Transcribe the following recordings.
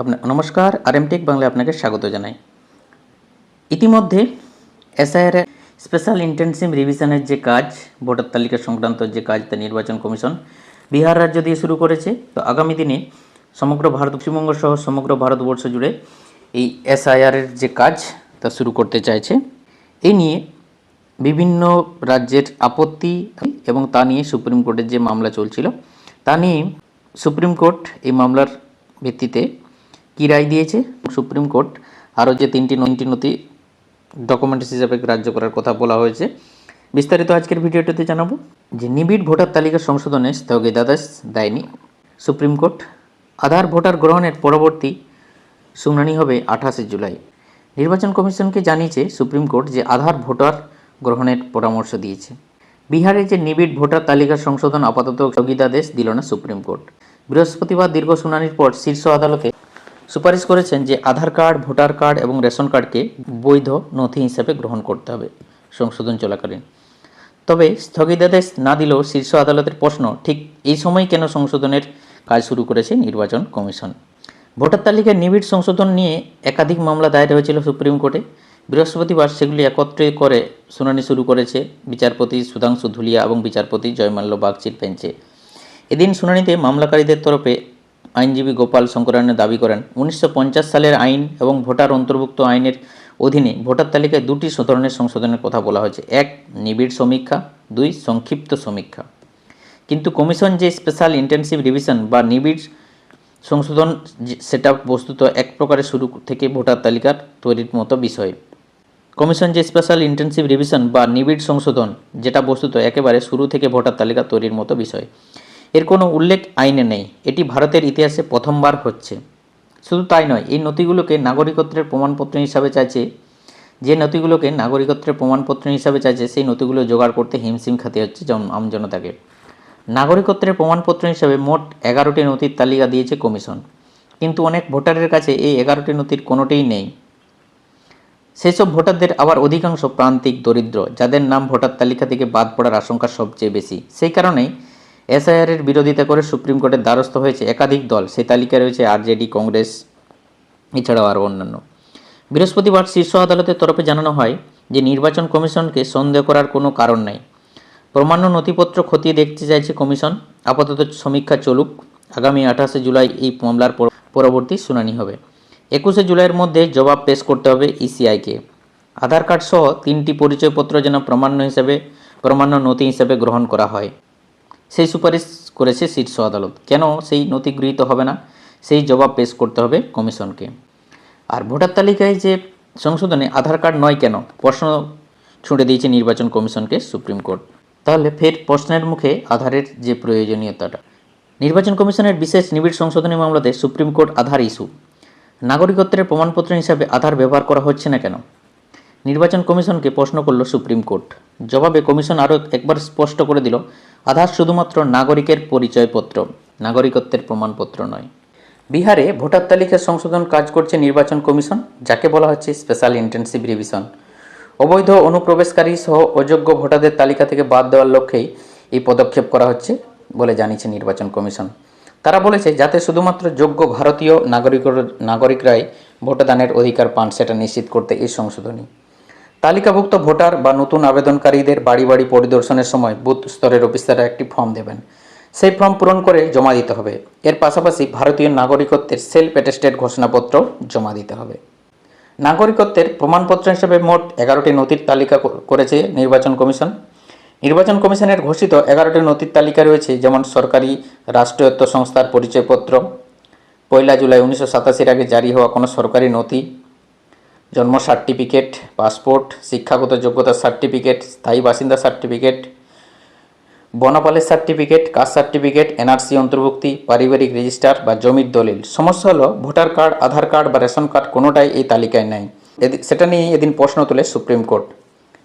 আপনার নমস্কার আর টেক বাংলায় আপনাকে স্বাগত জানাই। ইতিমধ্যে এসআইআর স্পেশাল ইন্টেনসিভ রিভিশনের যে কাজ ভোটার তালিকা সংক্রান্ত যে কাজ, তা নির্বাচন কমিশন বিহার রাজ্য দিয়ে শুরু করেছে। তো আগামী দিনে সমগ্র ভারত, পশ্চিমবঙ্গ সহ সমগ্র ভারতবর্ষ জুড়ে এই এসআইআরের যে কাজ, তা শুরু করতে চাইছে। এই নিয়ে বিভিন্ন রাজ্যের আপত্তি এবং তা নিয়ে সুপ্রিম কোর্টের যে মামলা চলছিল, তা নিয়ে সুপ্রিম কোর্ট এই মামলার ভিত্তিতে কী রায় দিয়েছে? Supreme Court. আরও যে তিনটি নয়টি নথি ডকুমেন্টস হিসাবে গ্রাহ্য করার কথা বলা হয়েছে। বিস্তারিত আজকের ভিডিওটিতে জানাব যে নিবিড় ভোটার তালিকা সংশোধনে স্থগিতাদেশ দেয়নি সুপ্রিম কোর্ট। আধার ভোটার গ্রহণের পরবর্তী শুনানি হবে আঠাশে জুলাই। নির্বাচন কমিশনকে জানিয়েছে সুপ্রিম কোর্ট যে আধার ভোটার গ্রহণের পরামর্শ দিয়েছে। বিহারে যে নিবিড় ভোটার তালিকা সংশোধন আপাতত স্থগিতাদেশ দিল না সুপ্রিম কোর্ট। বৃহস্পতিবার দীর্ঘ শুনানির পর শীর্ষ আদালতে সুপারিশ করেছেন যে আধার কার্ড, ভোটার কার্ড এবং রেশন কার্ডকে বৈধ নথি হিসেবে গ্রহণ করতে হবে সংশোধন চলাকালীন। তবে স্থগিতাদেশ না দিলেও শীর্ষ আদালতের প্রশ্ন, ঠিক এই সময় কেন সংশোধনের কাজ শুরু করেছে নির্বাচন কমিশন? ভোটার তালিকায় নিবিড় সংশোধন নিয়ে একাধিক মামলা দায়ের হয়েছিল সুপ্রিম কোর্টে। বৃহস্পতিবার সেগুলি একত্রে করে শুনানি শুরু করেছে বিচারপতি সুধাংশু ধুলিয়া এবং বিচারপতি জয়মাল্য বাগচির বেঞ্চে। এদিন শুনানিতে মামলাকারীদের তরফে আইনজীবী গোপাল শঙ্করায়ণ দাবি করেন, উনিশশো পঞ্চাশ সালের আইন এবং ভোটার অন্তর্ভুক্ত আইনের অধীনে ভোটার তালিকায় দুটি ধরনের সংশোধনের কথা বলা হয়েছে। এক, নিবিড় সমীক্ষা, দুই, সংক্ষিপ্ত সমীক্ষা। কিন্তু কমিশন যে স্পেশাল ইন্টেনসিভ রিভিশন বা নিবিড় সংশোধন সেটা বস্তুত এক প্রকারের শুরু থেকে ভোটার তালিকার তৈরির মতো বিষয়। কমিশন যে স্পেশাল ইন্টেনসিভ রিভিশন বা নিবিড় সংশোধন যেটা বস্তুত একেবারে শুরু থেকে ভোটার তালিকা তৈরির মতো বিষয়। এর কোনো উল্লেখ আইনে নেই। এটি ভারতের ইতিহাসে প্রথমবার হচ্ছে। শুধু তাই নয়, এই নথিগুলোকে নাগরিকত্বের প্রমাণপত্র হিসাবে চাইছে, যে নথিগুলোকে নাগরিকত্বের প্রমাণপত্র হিসাবে চাইছে, সেই নথিগুলো জোগাড় করতে হিমশিম খাতে হচ্ছে জন- আমজনতাকে নাগরিকত্বের প্রমাণপত্র হিসাবে মোট এগারোটি নথির তালিকা দিয়েছে কমিশন। কিন্তু অনেক ভোটারের কাছে এই এগারোটি নথির কোনোটিই নেই। সেসব ভোটারদের আবার অধিকাংশ প্রান্তিক দরিদ্র, যাদের নাম ভোটার তালিকা থেকে বাদ পড়ার আশঙ্কা সবচেয়ে বেশি। সেই কারণেই এসআইআরের বিরোধিতা করে সুপ্রিম কোর্টের দ্বারস্থ হয়েছে একাধিক দল। সেই তালিকায় রয়েছে আরজেডি, কংগ্রেস, এছাড়াও আরও অন্যান্য। বৃহস্পতিবার শীর্ষ আদালতের তরফে জানানো হয় যে নির্বাচন কমিশনকে সন্দেহ করার কোনো কারণ নাই। প্রমাণ্য নথিপত্র খতিয়ে দেখতে চাইছে কমিশন। আপাতত সমীক্ষা চলুক। আগামী আঠাশে জুলাই এই মামলার পরবর্তী শুনানি হবে। একুশে জুলাইয়ের মধ্যে জবাব পেশ করতে হবে ইসিআইকে। আধার কার্ড সহ তিনটি পরিচয়পত্র যেন প্রমাণ্য হিসেবে প্রমাণ্য নথি হিসেবে গ্রহণ করা হয়। সেই সুপারিশ করেছে শীর্ষ আদালত। কেন সেই নথি গৃহীত হবে না? সেই জবাব পেশ করতে হবে কমিশনকে। আর ভোটার তালিকায় যে সংশোধনে আধার কার্ড নয় কেন? প্রশ্ন ছুঁড়ে দিয়েছে নির্বাচন কমিশনকে সুপ্রিম কোর্ট। তাহলে ফের প্রশ্নের মুখে আধারের যে প্রয়োজনীয়তাটা। নির্বাচন কমিশনের বিশেষ নিবিড় সংশোধনী মামলাতে সুপ্রিম কোর্ট আধার ইস্যু। নাগরিকত্বের প্রমাণপত্র হিসাবে আধার ব্যবহার করা হচ্ছে না কেন? নির্বাচন কমিশনকে প্রশ্ন করল সুপ্রিম কোর্ট। জবাবে কমিশন আরও একবার স্পষ্ট করে দিল, আধার শুধুমাত্র নাগরিকের পরিচয়পত্র, নাগরিকত্বের প্রমাণপত্র নয়। বিহারে ভোটার তালিকা সংশোধন কাজ করছে নির্বাচন কমিশন, যাকে বলা হচ্ছে স্পেশাল ইন্টেনসিভ রিভিশন। অবৈধ অনুপ্রবেশকারী সহ অযোগ্য ভোটারদের তালিকা থেকে বাদ দেওয়ার লক্ষ্যেই এই পদক্ষেপ করা হচ্ছে বলে জানিয়েছে নির্বাচন কমিশন। তারা বলেছে, যাতে শুধুমাত্র যোগ্য ভারতীয় নাগরিক নাগরিকরাই ভোটদানের অধিকার পান, সেটা নিশ্চিত করতে এই সংশোধনী তালিকাভুক্ত ভোটার বা নতুন আবেদনকারীদের বাড়ি বাড়ি পরিদর্শনের সময় বুথ স্তরের অফিসাররা একটি ফর্ম দেবেন। সেই ফর্ম পূরণ করে জমা দিতে হবে। এর পাশাপাশি ভারতীয় নাগরিকত্বের সেলফ অ্যাটেস্টেড ঘোষণাপত্র জমা দিতে হবে। নাগরিকত্বের প্রমাণপত্র হিসেবে মোট এগারোটি নথির তালিকা করেছে নির্বাচন কমিশন। নির্বাচন কমিশনের ঘোষিত এগারোটি নথির তালিকা রয়েছে, যেমন সরকারি রাষ্ট্রায়ত্ত সংস্থার পরিচয়পত্র, পয়লা জুলাই উনিশশো সাতাশির আগে জারি হওয়া কোনো সরকারি নথি জন্ম সার্টিফিকেট, পাসপোর্ট, শিক্ষাগত যোগ্যতা সার্টিফিকেট, স্থায়ী বাসিন্দা সার্টিফিকেট, বনপালের সার্টিফিকেট, কাস্ট সার্টিফিকেট, এনআরসি অন্তর্ভুক্তি, পারিবারিক রেজিস্টার বা জমির দলিল। সমস্যা হলো ভোটার কার্ড, আধার কার্ড বা রেশন কার্ড কোনোটাই এই তালিকায় নেই। সেটা নিয়ে এদিন প্রশ্ন তোলে সুপ্রিম কোর্ট।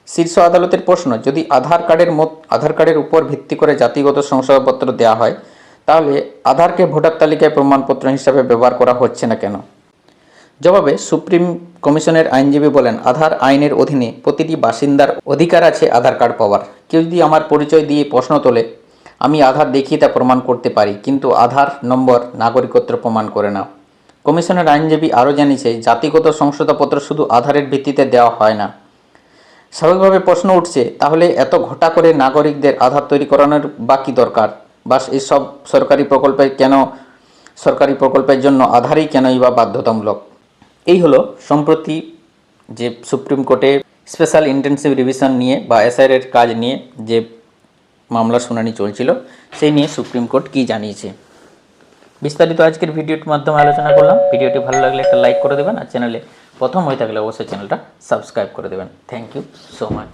শীর্ষ আদালতের প্রশ্ন, যদি আধার কার্ডের মত আধার কার্ডের উপর ভিত্তি করে জাতিগত শংসাপত্র দেওয়া হয়, তাহলে আধারকে ভোটার তালিকায় প্রমাণপত্র হিসাবে ব্যবহার করা হচ্ছে না কেন? জবাবে সুপ্রিম কমিশনের আইনজীবী বলেন, আধার আইনের অধীনে প্রতিটি বাসিন্দার অধিকার আছে আধার কার্ড পাওয়ার। কেউ যদি আমার পরিচয় দিয়ে প্রশ্ন তোলে, আমি আধার দেখিয়ে তা প্রমাণ করতে পারি, কিন্তু আধার নম্বর নাগরিকত্ব প্রমাণ করে না। কমিশনের আইনজীবী আরও জানিয়েছে, জাতিগত সংশোধনপত্র শুধু আধারের ভিত্তিতে দেওয়া হয় না। স্বাভাবিকভাবে প্রশ্ন উঠছে, তাহলে এত ঘটা করে নাগরিকদের আধার তৈরি করানোর বাকি দরকার? বাস এসব সরকারি প্রকল্পে কেন, সরকারি প্রকল্পের জন্য আধারই কেনই বা বাধ্যতামূলক? এই হলো সম্প্রতি যে সুপ্রিম কোর্টে স্পেশাল ইন্টেনসিভ রিভিশন নিয়ে বা এসআইআর এর কাজ নিয়ে যে মামলার শুনানি চলছিল, সেই নিয়ে সুপ্রিম কোর্ট কি জানিয়েছে? বিস্তারিত আজকের ভিডিওটির মাধ্যমে আলোচনা করলাম। ভিডিওটি ভালো লাগলে একটা লাইক করে দেবেন আর চ্যানেলে প্রথম হয়ে থাকলে অবশ্যই চ্যানেলটা সাবস্ক্রাইব করে দেবেন। Thank you so much.